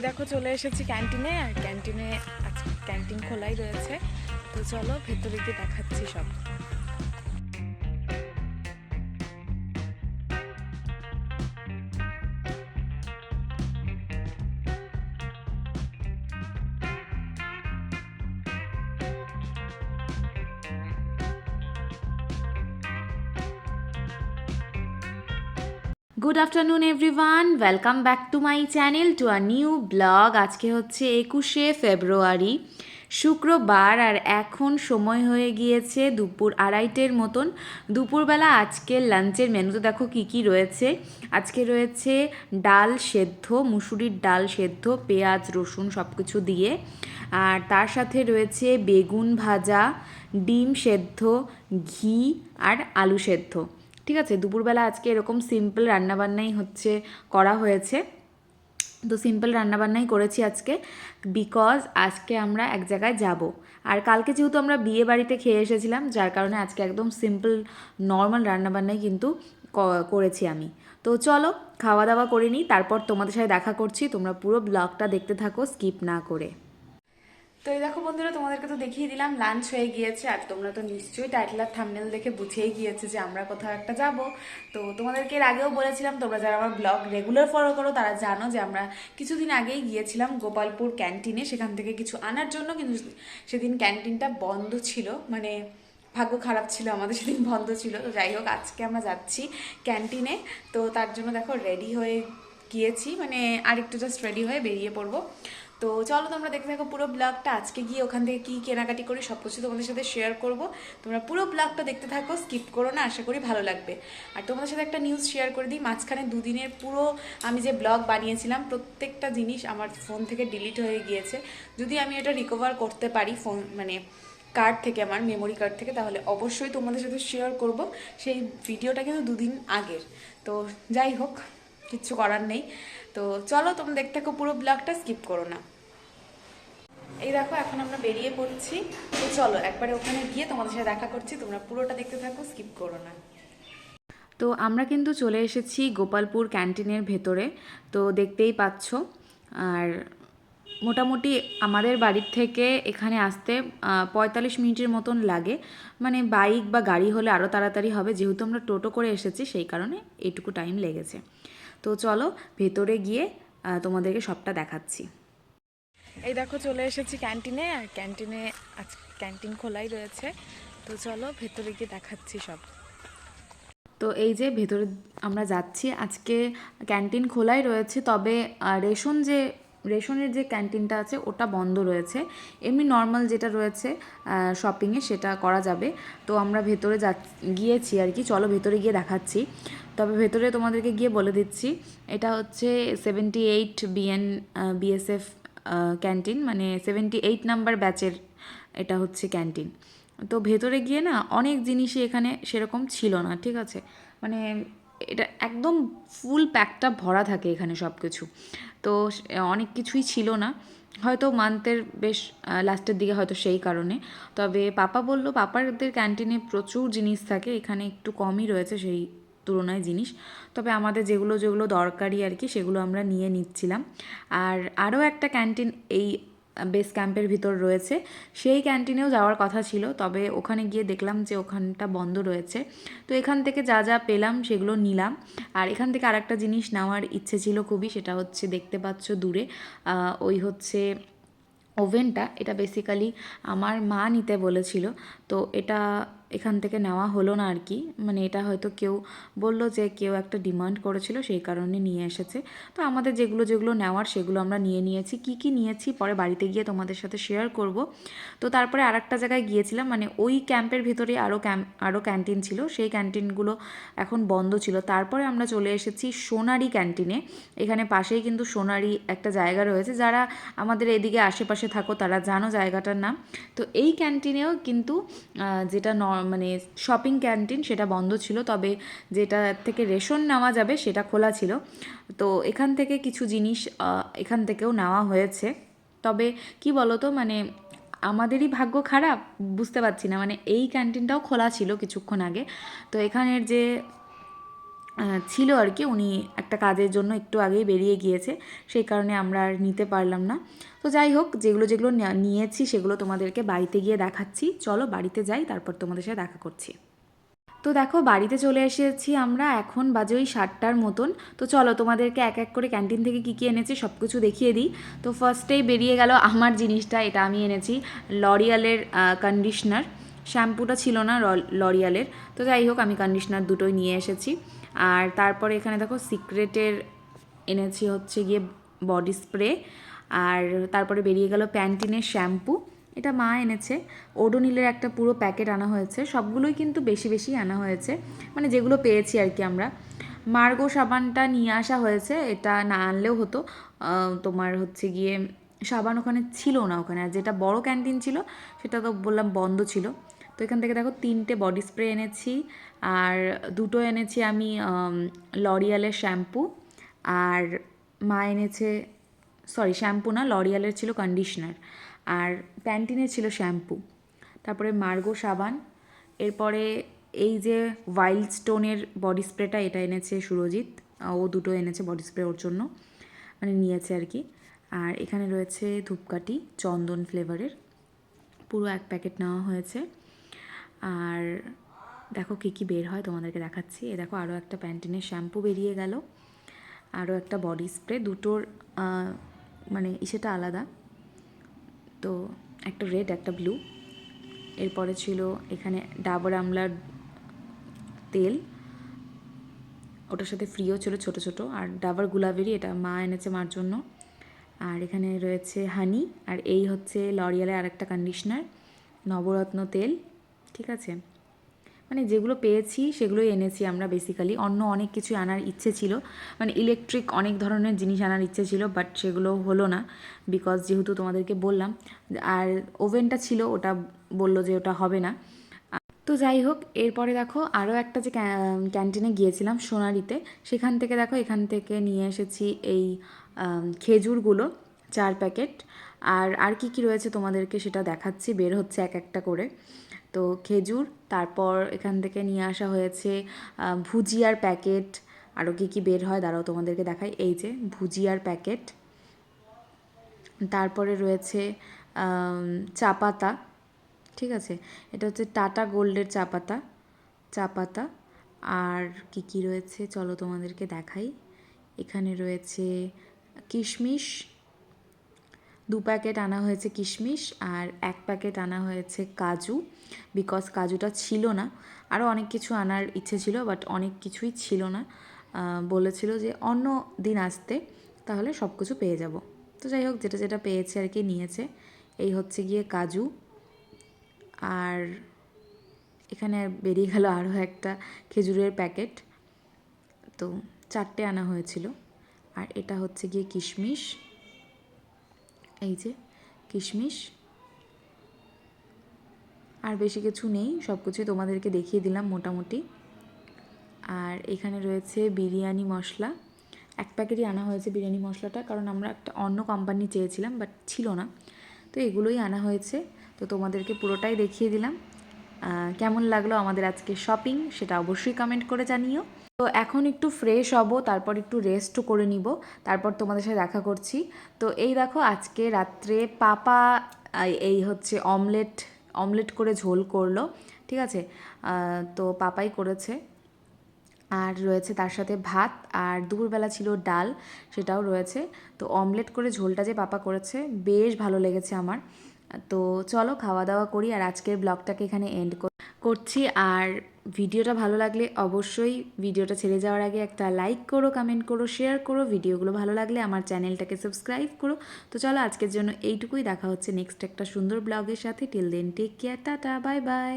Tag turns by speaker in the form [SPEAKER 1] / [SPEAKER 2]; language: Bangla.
[SPEAKER 1] এই দেখো চলে এসেছি ক্যান্টিনে, আর ক্যান্টিনে ক্যান্টিন খোলাই রয়েছে। তো চলো ভেতরে গিয়ে দেখাচ্ছি সব। Good afternoon everyone welcome back to my channel to a new blog আজকে হচ্ছে একুশে ফেব্রুয়ারি, শুক্রবার, আর এখন সময় হয়ে গিয়েছে দুপুর আড়াইটের মতন। দুপুরবেলা আজকের লাঞ্চের মেনুতে দেখো কি কি রয়েছে। আজকে রয়েছে ডাল সেদ্ধ, মুসুরির ডাল সেদ্ধ, পেঁয়াজ, রসুন সব কিছু দিয়ে। আর তার সাথে রয়েছে বেগুন ভাজা, ডিম সেদ্ধ, ঘি আর আলু সেদ্ধ। ঠিক আছে, দুপুরবেলা আজকে এরকম সিম্পল রান্নাবান্নাই হচ্ছে, করা হয়েছে। তো সিম্পল রান্নাবান্নাই করেছি আজকে বিকজ আজকে আমরা এক জায়গায় যাব। আর কালকে যেহেতু আমরা বিয়ে বাড়িতে খেয়ে এসেছিলাম, যার কারণে আজকে একদম সিম্পল নর্মাল রান্নাবান্নাই কিন্তু করেছি আমি। তো চলো, খাওয়া দাওয়া করে নিই, তারপর তোমাদের সাথে দেখা করছি, তোমরা পুরো ব্লগটা দেখতে থাকো স্কিপ না করে। তো এই দেখো বন্ধুরা, তোমাদেরকে তো দেখিয়ে দিলাম লাঞ্চ হয়ে গিয়েছে, আর তোমরা তো নিশ্চয়ই টাইটেল আর থামনেল দেখে বুঝেই গিয়েছে যে আমরা কোথাও একটা যাব। তো তোমাদেরকে এর আগেও বলেছিলাম, তোমরা যারা আমার ব্লগ রেগুলার ফলো করো, তারা জানো যে আমরা কিছুদিন আগেই গিয়েছিলাম গোপালপুর ক্যান্টিনে সেখান থেকে কিছু আনার জন্য, কিন্তু সেদিন ক্যান্টিনটা বন্ধ ছিল মানে ভাগ্য খারাপ ছিল আমাদের, সেদিন বন্ধ ছিল। তো যাই হোক, আজকে আমরা যাচ্ছি ক্যান্টিনে তো তার জন্য দেখো রেডি হয়ে গিয়েছি মানে আর একটু জাস্ট রেডি হয়ে বেরিয়ে পড়ব। তো চলো তোমরা দেখতে থাকো পুরো ব্লগটা আজকে গিয়ে ওখান থেকে কী কেনাকাটি করি সব কিছু তোমাদের সাথে শেয়ার করব। তোমরা পুরো ব্লগটা দেখতে থাকো স্কিপ করো না, আশা করি ভালো লাগবে। আর তোমাদের সাথে একটা নিউজ শেয়ার করে দিই, মাঝখানে দুদিনের পুরো আমি যে ব্লগ বানিয়েছিলাম, প্রত্যেকটা জিনিস আমার ফোন থেকে ডিলিট হয়ে গিয়েছে। যদি আমি এটা রিকভার করতে পারি ফোন মানে কার্ড থেকে আমার মেমোরি কার্ড থেকে, তাহলে অবশ্যই তোমাদের সাথে শেয়ার করব। সেই ভিডিওটা কিন্তু দুদিন আগের। তো যাই হোক। কিচ্ছু করার নেই। তো চলো তোমরা দেখতে থাকো, পুরো ব্লগটা স্কিপ করো না। এই দেখো, এখন আমরা বেরিয়ে পড়ছি। তো চলো, একবারে ওখানে গিয়ে তোমাদের সাথে দেখা করছি। তোমরা পুরোটা দেখতে থাকো স্কিপ করো না। তো আমরা কিন্তু চলে এসেছি গোপালপুর ক্যান্টিনের ভেতরে। তো দেখতেই পাচ্ছ, আর মোটামুটি আমাদের বাড়ির থেকে এখানে আসতে পঁয়তাল্লিশ মিনিটের মতন লাগে। মানে বাইক বা গাড়ি হলে আরও তাড়াতাড়ি হবে। যেহেতু আমরা টোটো করে এসেছি, সেই কারণে এইটুকু টাইম লেগেছে। তো চলো ভেতরে গিয়ে তোমাদেরকে সবটা দেখাচ্ছি। এই দেখো চলে এসেছি ক্যান্টিনে আর ক্যান্টিনে আজ ক্যান্টিন খোলাই রয়েছে। তো চলো ভেতরে গিয়ে দেখাচ্ছি সব। তো এই যে ভেতরে আমরা যাচ্ছি আজকে ক্যান্টিন খোলাই রয়েছে তবে রেশন যে রেশনের যে ক্যান্টিনটা আছে, ওটা বন্ধ রয়েছে। এমনি নর্মাল যেটা রয়েছে শপিংয়ে সেটা করা যাবে। তো আমরা ভেতরে যা, গিয়েছি আর কি। চলো ভেতরে গিয়ে দেখাচ্ছি। তবে ভেতরে তোমাদেরকে গিয়ে বলে দিচ্ছি, এটা হচ্ছে seventy eight BN BSF canteen. মানে সেভেন্টি এইট নাম্বার ব্যাচের এটা হচ্ছে ক্যান্টিন। তো ভেতরে গিয়ে না, অনেক জিনিসই এখানে সেরকম ছিল না, ঠিক আছে? মানে এটা একদম ফুল প্যাকটা ভরা থাকে এখানে সব কিছু তো অনেক কিছুই ছিল না। হয়তো মান্থের বেশ লাস্টের দিকে হয়তো সেই কারণে। তবে পাপা বলল, পাপাদের ক্যান্টিনে প্রচুর জিনিস থাকে। এখানে একটু কমই রয়েছে সেই তুলনায় জিনিস। তবে আমাদের যেগুলো যেগুলো দরকারি আর কি, সেগুলো আমরা নিয়ে নিচ্ছিলাম। আর আরও একটা ক্যান্টিন এই বেস ক্যাম্পের ভিতর রয়েছে। সেই ক্যান্টিনেও যাওয়ার কথা ছিল, তবে ওখানে গিয়ে দেখলাম যে ওখানটা বন্ধ রয়েছে। তো এখান থেকে যা যা পেলাম সেগুলো নিলাম। আর এখান থেকে আরেকটা জিনিস নেওয়ার ইচ্ছে ছিল খুবই, সেটা হচ্ছে দেখতে পাচ্ছ দূরে ওই হচ্ছে ওভেনটা এটা বেসিক্যালি আমার মা নিতে বলেছিল। তো এটা এখান থেকে নেওয়া হলো না আর কি মানে এটা হয়তো কেউ বলল যে কেউ একটা ডিমান্ড করেছিল, সেই কারণে নিয়ে এসেছে। তো আমাদের যেগুলো যেগুলো নেওয়ার সেগুলো আমরা নিয়ে নিয়েছি। কি কি নিয়েছি পরে বাড়িতে গিয়ে তোমাদের সাথে শেয়ার করব। তো তারপরে আরেকটা জায়গায় গিয়েছিলাম মানে ওই ক্যাম্পের ভিতরে আরও ক্যাম্প আরও ক্যান্টিন ছিল। সেই ক্যান্টিনগুলো এখন বন্ধ ছিল। তারপরে আমরা চলে এসেছি সোনারি ক্যান্টিনে এখানে পাশেই কিন্তু সোনারি একটা জায়গা রয়েছে। যারা আমাদের এদিকে আশেপাশে থাকো, তারা জানো জায়গাটার নাম। তো এই ক্যান্টিনেও কিন্তু যেটা ন মানে শপিং ক্যান্টিন সেটা বন্ধ ছিল, তবে যেটা থেকে রেশন নেওয়া যাবে সেটা খোলা ছিল। তো এখান থেকে কিছু জিনিস এখান থেকেও নেওয়া হয়েছে। তবে কি বলতো মানে আমাদেরই ভাগ্য খারাপ, বুঝতে পারছি না। মানে এই ক্যান্টিনটাও খোলা ছিল কিছুক্ষণ আগে। তো এখানের যে ছিল আর কি। উনি একটা কাজের জন্য একটু আগেই বেরিয়ে গিয়েছে, সেই কারণে আমরা আর নিতে পারলাম না। তো যাই হোক, যেগুলো যেগুলো নিয়েছি সেগুলো তোমাদেরকে বাড়িতে গিয়ে দেখাচ্ছি। চলো বাড়িতে যাই, তারপর তোমাদের সাথে দেখা করছি। তো দেখো, বাড়িতে চলে এসেছি আমরা, এখন বাজে ওই সাতটার মতন। তো চলো তোমাদেরকে এক এক করে ক্যান্টিন থেকে কী কী এনেছি সব কিছু দেখিয়ে দিই। তো ফার্স্টেই বেরিয়ে গেল আমার জিনিসটা, এটা আমি এনেছি লরিয়ালের কন্ডিশনার শ্যাম্পুটা ছিল না লরিয়ালের। তো যাই হোক, আমি কন্ডিশনার দুটোই নিয়ে এসেছি। আর তারপরে এখানে দেখো সিক্রেটের এনেছি হচ্ছে গিয়ে বডি স্প্রে। আর তারপরে বেরিয়ে গেল প্যান্টিনের শ্যাম্পু। এটা মা এনেছে। ওডোনিলের একটা পুরো প্যাকেট আনা হয়েছে। সবগুলোই কিন্তু বেশি বেশি আনা হয়েছে। মানে যেগুলো পেয়েছি আর কি আমরা। মার্গো সাবানটা নিয়ে আসা হয়েছে। এটা না আনলেও হতো। তোমার হচ্ছে গিয়ে সাবান ওখানে ছিল না ওখানে। আর যেটা বড় ক্যান্টিন ছিল, সেটা তো বললাম বন্ধ ছিল। তো এখান থেকে দেখো তিনটে বডি স্প্রে এনেছি। আর দুটো এনেছি আমি লরিয়ালের শ্যাম্পু আর মা এনেছে সরি শ্যাম্পু না লরিয়ালের ছিল কন্ডিশনার আর প্যান্টিনের ছিল শ্যাম্পু তারপরে মার্গো সাবান। এরপরে এই যে ওয়াইল্ড স্টোনের বডি স্প্রেটা এটা এনেছে সুরজিৎ। ও দুটো এনেছে বডি স্প্রে ওর জন্য। মানে নিয়েছে আর কি। আর এখানে রয়েছে ধূপকাঠি, চন্দন ফ্লেভারের পুরো এক প্যাকেট নেওয়া হয়েছে। আর দেখো কী কী বের হয় তোমাদেরকে দেখাচ্ছি। এ দেখো আরও একটা প্যান্টিনের শ্যাম্পু বেরিয়ে গেল। আরও একটা বডি স্প্রে দুটোর মানে ইসেটা আলাদা। তো একটা রেড একটা ব্লু এরপরে ছিল এখানে ডাবর আমলার তেল। ওটার সাথে ফ্রিও ছিল ছোট ছোট। আর ডাবর গুলাবেরি এটা মা এনেছে মার জন্য। আর এখানে রয়েছে হানি আর এই হচ্ছে লরিয়ালের আরেকটা কন্ডিশনার নবরত্ন তেল। ঠিক আছে? মানে যেগুলো পেয়েছি, সেগুলোই এনেছি আমরা বেসিক্যালি অন্য অনেক কিছু আনার ইচ্ছে ছিল। মানে ইলেকট্রিক অনেক ধরনের জিনিস আনার ইচ্ছে ছিল বাট সেগুলো হলো না বিকজ যেহেতু তোমাদেরকে বললাম, আর ওভেনটা ছিল, ওটা বলল যে ওটা হবে না। তো যাই হোক, এরপরে দেখো আরও একটা যে ক্যান্টিনে গিয়েছিলাম সোনারিতে সেখান থেকে দেখো, এখান থেকে নিয়ে এসেছি এই খেজুরগুলো চার প্যাকেট। আর আর কি কি রয়েছে তোমাদেরকে সেটা দেখাচ্ছি, বের হচ্ছে এক একটা করে। তো খেজুর, তারপর এখান থেকে নিয়ে আসা হয়েছে ভুজিয়ার প্যাকেট। আরও কি কি বের হয় দাঁড়াও তোমাদেরকে দেখাই। এই যে ভুজিয়ার প্যাকেট। তারপরে রয়েছে চা পাতা ঠিক আছে? এটা হচ্ছে টাটা গোল্ডের চা পাতা চা পাতা আর কি কি রয়েছে চলো তোমাদেরকে দেখাই। এখানে রয়েছে কিশমিশ। দু প্যাকেট আনা হয়েছে কিশমিশ আর এক প্যাকেট আনা হয়েছে কাজু বিকজ কাজুটা ছিল না। আরও অনেক কিছু আনার ইচ্ছে ছিল বাট অনেক কিছুই ছিল না। বলেছিল যে অন্য দিন আসতে, তাহলে সব কিছু পেয়ে যাব। তো যাই হোক, যেটা যেটা পেয়েছে আর কি নিয়েছে, এই হচ্ছে গিয়ে কাজু। আর এখানে বেরিয়ে গেল আরও একটা খেজুরের প্যাকেট। তো চারটে আনা হয়েছিল। আর এটা হচ্ছে গিয়ে কিশমিশ। এই যে, কিশমিশ। আর বেশি কিছু নেই, সব কিছুই তোমাদেরকে দেখিয়ে দিলাম মোটামুটি। আর এখানে রয়েছে বিরিয়ানি মশলা। এক প্যাকেটই আনা হয়েছে বিরিয়ানি মশলাটা, কারণ আমরা একটা অন্য কোম্পানি চেয়েছিলাম বাট ছিল না। তো এগুলোই আনা হয়েছে। তো তোমাদেরকে পুরোটাই দেখিয়ে দিলাম। কেমন লাগল আমাদের আজকে শপিং সেটা অবশ্যই কমেন্ট করে জানিও। তো এখন একটু ফ্রেশ হব, তারপর একটু রেস্টও করে নিব, তারপর তোমাদের সাথে দেখা করছি। তো এই দেখো আজকে রাত্রে পাপা এই হচ্ছে অমলেট অমলেট করে ঝোল করল, ঠিক আছে? তো পাপাই করেছে। আর রয়েছে তার সাথে ভাত, আর দুপুরবেলা ছিল ডাল, সেটাও রয়েছে। তো অমলেট করে ঝোলটা যে পাপা করেছে, বেশ ভালো লেগেছে আমার। তো চলো খাওয়া দাওয়া করি, আর আজকের ব্লগটাকে এখানে এন্ড করছি। আর ভিডিওটা ভালো লাগলে অবশ্যই ভিডিওটা ছেড়ে যাওয়ার আগে একটা লাইক করো কমেন্ট করো শেয়ার করো, ভিডিওগুলো ভালো লাগলে আমার চ্যানেলটাকে সাবস্ক্রাইব করো। তো চলো আজকের জন্য এইটুকুই, দেখা হচ্ছে নেক্সট একটা সুন্দর ব্লগের সাথে। Till then take care tata bye bye